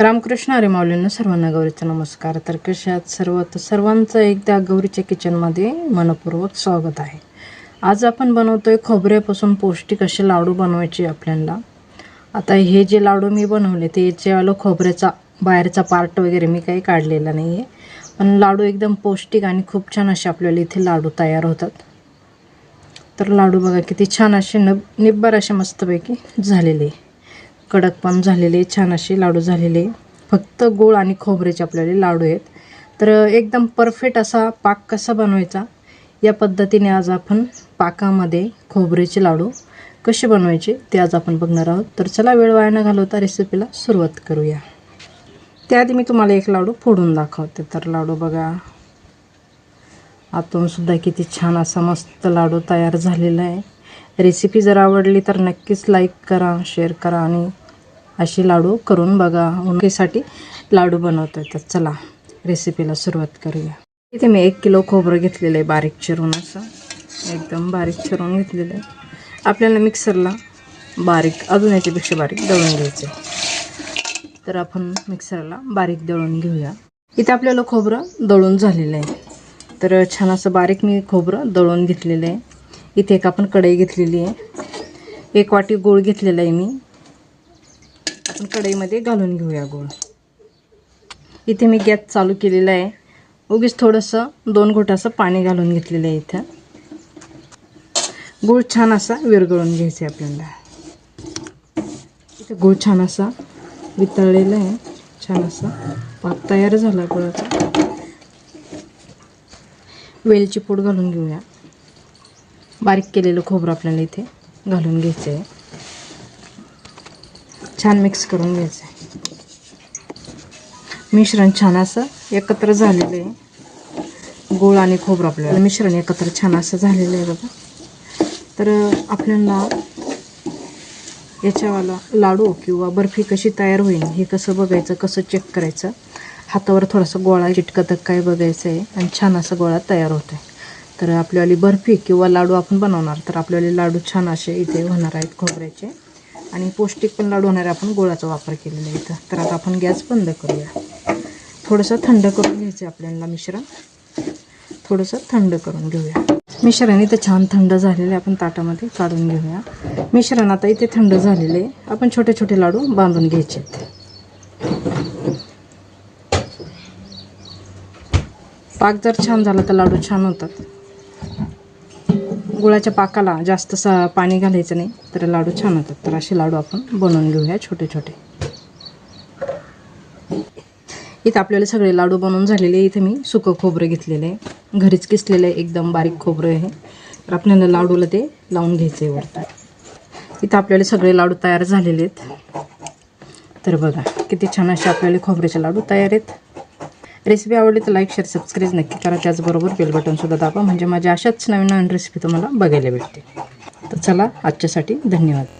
रामकृष्ण अरे माऊलींना सर्वांना गौरीचा नमस्कार. तर कशात सर्व तर सर्वांचं एकदा गौरीच्या किचनमध्ये मनपूर्वक स्वागत आहे. आज आपण बनवतोय खोबऱ्यापासून पौष्टिक असे लाडू बनवायचे आपल्याला आता हे जे लाडू मी बनवले ते याच्यावालं खोबऱ्याचा बाहेरचा पार्ट वगैरे मी काही काढलेला नाही आहे पण लाडू एकदम पौष्टिक आणि खूप छान असे आपल्याला इथे लाडू तयार होतात. तर लाडू बघा किती छान असे नब निब्बर असे मस्तपैकी झालेले. कडक पण झालेले छान असे लाडू झालेले. फक्त गूळ आणि खोबऱ्याचे आपल्याला लाडू आहेत. तर एकदम परफेक्ट असा पाक कसा बनवायचा? या पद्धतीने आज आपण पाकामध्ये खोबरेचे लाडू कसे बनवायचे ते आज आपण बघणार आहोत. तर चला वेळ वाया न घालवता रेसिपीला सुरुवात करूया. त्याआधी मी तुम्हाला एक लाडू फोडून दाखवते. तर लाडू बघा. आतूनसुद्धा किती छान असा मस्त लाडू तयार झालेला आहे. रेसिपी जर आवडली तर नक्कीच लाईक करा शेअर करा आणि अशी लाडू करून बघा. उन्हाळीसाठी लाडू बनवता येतात चला रेसिपीला सुरुवात करूया. इथे मी एक किलो खोबरं घेतलेलं आहे बारीक चिरून असं. एकदम बारीक चिरून घेतलेलं आहे. आपल्याला मिक्सरला बारीक अजून याच्यापेक्षा बारीक दळून घ्यायचं आहे. तर आपण मिक्सरला बारीक दळून घेऊया. इथे आपल्याला खोबरं दळून झालेलं आहे. तर छान असं बारीक मी खोबरं दळून घेतलेलं आहे. इथे एक आपण कढई घेतलेली आहे. एक वाटी गूळ घेतलेला आहे मी. आपण कढईमध्ये घालून घेऊया गूळ. इथे मी गॅस चालू केलेला आहे. उगीच थोडंसं दोन घोटाचं पाणी घालून घेतलेलं आहे इथं. गूळ छान असा विरघळून घ्यायचा आहे आपल्याला. इथे गूळ छान असा वितळलेला आहे. छान असा पाक तयार झाला गुळाचा. वेलची पूड घालून घेऊया. बारीक केलेलं खोबरं आपल्याला इथे घालून घ्यायचं आहे. छान मिक्स करून घ्यायचं आहे. मिश्रण छान असं एकत्र झालेलं आहे. गोळ आणि खोबरं आपल्याला मिश्रण एकत्र छान असं झालेलं आहे बघा. तर आपल्याला याच्यावाला लाडू किंवा बर्फी कशी तयार होईल हे कसं बघायचं कसं चेक करायचं हातावर थोडासा गोळा चिटकतं काय बघायचं आहे आणि छान असा गोळा तयार होतो आहे तर आपल्यावाली बर्फी किंवा लाडू आपण बनवणार तर आपल्याला लाडू छान असे इथे होणार आहेत खोबऱ्याचे. आणि पौष्टिक पण लाडू होणारे आपण गोळाचा वापर केलेला आहे इथं. तर आता आपण गॅस बंद करूया. थोडंसं थंड करून घ्यायचं आपल्याला मिश्रण. थोडंसं थंड करून घेऊया. मिश्रण इथं छान थंड झालेलं आहे. आपण ताटामध्ये काढून घेऊया. मिश्रण आता इथे थंड झालेले आहे. आपण छोटे छोटे लाडू बांधून घ्यायचे पाक जर छान झाला तर लाडू छान होतात. गुळाच्या पाकाला जास्त सा पाणी घालायचं नाही. तर लाडू छान होतात. तर असे लाडू आपण बनवून घेऊया छोटे छोटे. इथं आपल्याला सगळे लाडू बनवून झालेले इथे मी सुकं खोबरं घेतलेलं आहे. घरीच किसलेलं आहे एकदम बारीक खोबरं आहे. तर आपल्याला लाडूला ते लावून घ्यायचं आहे वरतं इथं आपल्याला सगळे लाडू तयार झालेले आहेत. तर बघा किती छान असे आपल्याला खोबऱ्याचे लाडू तयार आहेत. रेसिपी आवडली तर लाईक शेअर सबस्क्राईब नक्की करा. त्याचबरोबर बेल बटनसुद्धा दाबा. म्हणजे माझ्या अशाच नवीन नवीन रेसिपी तुम्हाला बघायला भेटते तर चला आजच्यासाठी धन्यवाद.